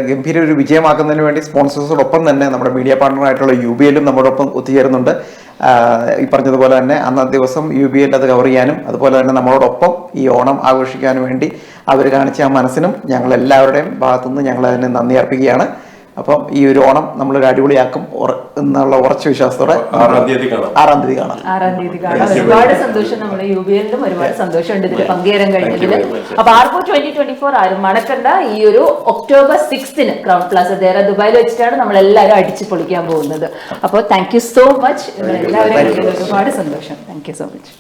ഗംഭീര ഒരു വിജയമാക്കുന്നതിന് വേണ്ടി സ്പോൺസേഴ്സോടൊപ്പം തന്നെ നമ്മുടെ മീഡിയ പാർട്ണറായിട്ടുള്ള യു ബി എല്ലും നമ്മോടൊപ്പം ഒത്തുചേരുന്നുണ്ട്. ഈ പറഞ്ഞതുപോലെ തന്നെ അന്ന ദിവസം യു ബി എൽ അത് കവർ ചെയ്യാനും അതുപോലെ തന്നെ നമ്മളോടൊപ്പം ഈ ഓണം ആഘോഷിക്കാനും വേണ്ടി അവർ കാണിച്ച ആ മനസ്സിനും ഞങ്ങൾ എല്ലാവരുടെയും ഭാഗത്തുനിന്ന് ഞങ്ങൾ അതിന് നന്ദി അർപ്പിക്കുകയാണ്. അപ്പം ഈ ഒരു ഓണം നമ്മൾ ഒരു അടിപൊളിയാക്കും എന്നുള്ള ഉറച്ച വിശ്വാസത്തോടെ ആറാം തീയതി കാണാം. ആറാം തീയതി കാണാം. ഒരുപാട് സന്തോഷം നമ്മുടെ യു ബി എല്ലിലും ഒരുപാട് സന്തോഷമുണ്ട് ഇതിൽ പങ്കുചേരാൻ കഴിഞ്ഞതിൽ അപ്പൊ ആർക്കോ ട്വന്റി ട്വന്റി ഫോർ ആരും മണക്കണ്ട. ഈ ഒരു ഒക്ടോബർ സിക്സ്തിന് ക്രൗൺ പ്ലാസ ദേറ ദുബായിൽ വെച്ചിട്ടാണ് നമ്മൾ എല്ലാവരും അടിച്ചു പൊളിക്കാൻ പോകുന്നത്. അപ്പോൾ താങ്ക് യു സോ മച്ച് എല്ലാവരും ഒരുപാട് സന്തോഷം. Thank you so much